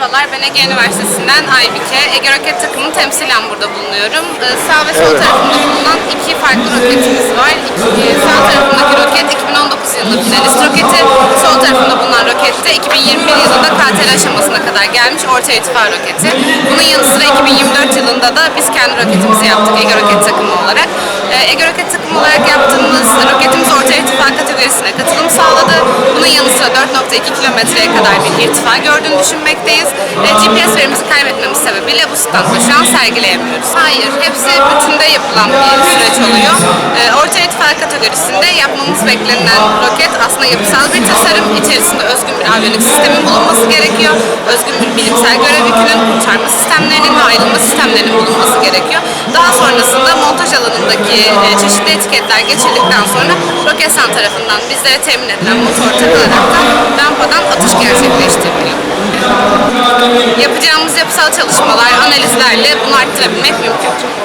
Merhabalar, ben Ege Üniversitesi'nden Aybike. Ege Roket takımının temsilen burada bulunuyorum. Ee, Sağ ve sol Evet. tarafında bulunan iki farklı roketimiz var. İki, e, sağ tarafındaki roket 2019 yılında finalist roketi, sol tarafında bulunan roket de 2021 yılında KTL aşamasına kadar gelmiş orta irtifa roketi. Bunun yanı sıra 2024 yılında da biz kendi roketimizi yaptık Ege Roket takımı olarak. Ee, Ege Roket takımı olarak yaptığımız roketimiz orta irtifa kategorisine katılım 1.2 kilometreye kadar bir irtifa gördüğünü düşünmekteyiz. E, GPS verimizi kaybetmemiz sebebiyle bu standda şu an sergileyemiyoruz. Hayır, hepsi bütünde yapılan bir süreç oluyor. E, orta irtifa kategorisinde yapmamız beklenen roket aslında yapısal bir tasarım. içerisinde özgün bir aviyonik sistemin bulunması gerekiyor. Özgün bir bilimsel görev yükünün, uçarma sistemlerinin ve ayrılma sistemlerinin bulunması gerekiyor. Daha sonrasında montaj alanındaki e, çeşitli etiketler geçirdikten sonra Roketsan tarafından bizlere temin edilen motor takılarak da atış gerçekleştiriliyor. Yapacağımız yapısal çalışmalar, analizlerle bunu arttırabilmek mümkün.